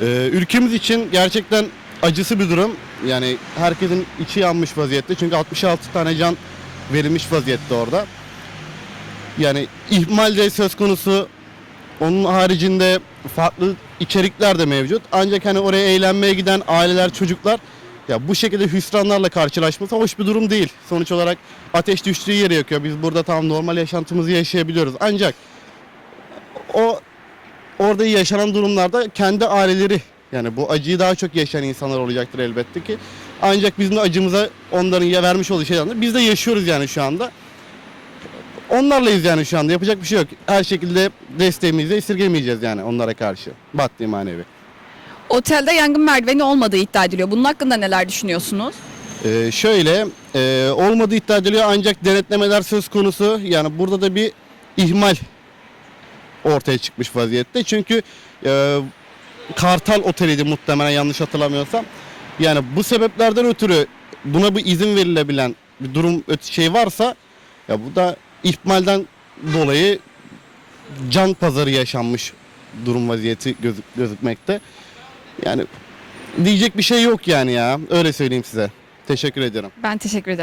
Ee, ülkemiz için gerçekten acısı bir durum. Yani herkesin içi yanmış vaziyette. Çünkü 66 tane can verilmiş vaziyette orada. Yani ihmal de söz konusu. Onun haricinde farklı içerikler de mevcut. Ancak hani oraya eğlenmeye giden aileler, çocuklar ya bu şekilde hüsranlarla karşılaşması hoş bir durum değil. Sonuç olarak ateş düştüğü yere yakıyor. Biz burada tam normal yaşantımızı yaşayabiliyoruz. Ancak o orada yaşanan durumlarda kendi aileleri yani bu acıyı daha çok yaşayan insanlar olacaktır elbette ki. Ancak bizim de acımıza onların ya vermiş olduğu şeyden biz de yaşıyoruz yani şu anda. Onlarlayız yani şu anda yapacak bir şey yok. Her şekilde desteğimizi de esirgemeyeceğiz yani onlara karşı. Maddi manevi. Otelde yangın merdiveni olmadığı iddia ediliyor. Bunun hakkında neler düşünüyorsunuz? Ee, şöyle e, olmadığı iddia ediliyor ancak denetlemeler söz konusu. Yani burada da bir ihmal ortaya çıkmış vaziyette. Çünkü e, Kartal Oteli'ydi muhtemelen yanlış hatırlamıyorsam. Yani bu sebeplerden ötürü buna bir izin verilebilen bir durum şey varsa ya bu da ihmalden dolayı can pazarı yaşanmış durum vaziyeti gözük, gözükmekte. Yani diyecek bir şey yok yani ya. Öyle söyleyeyim size. Teşekkür ederim. Ben teşekkür ederim.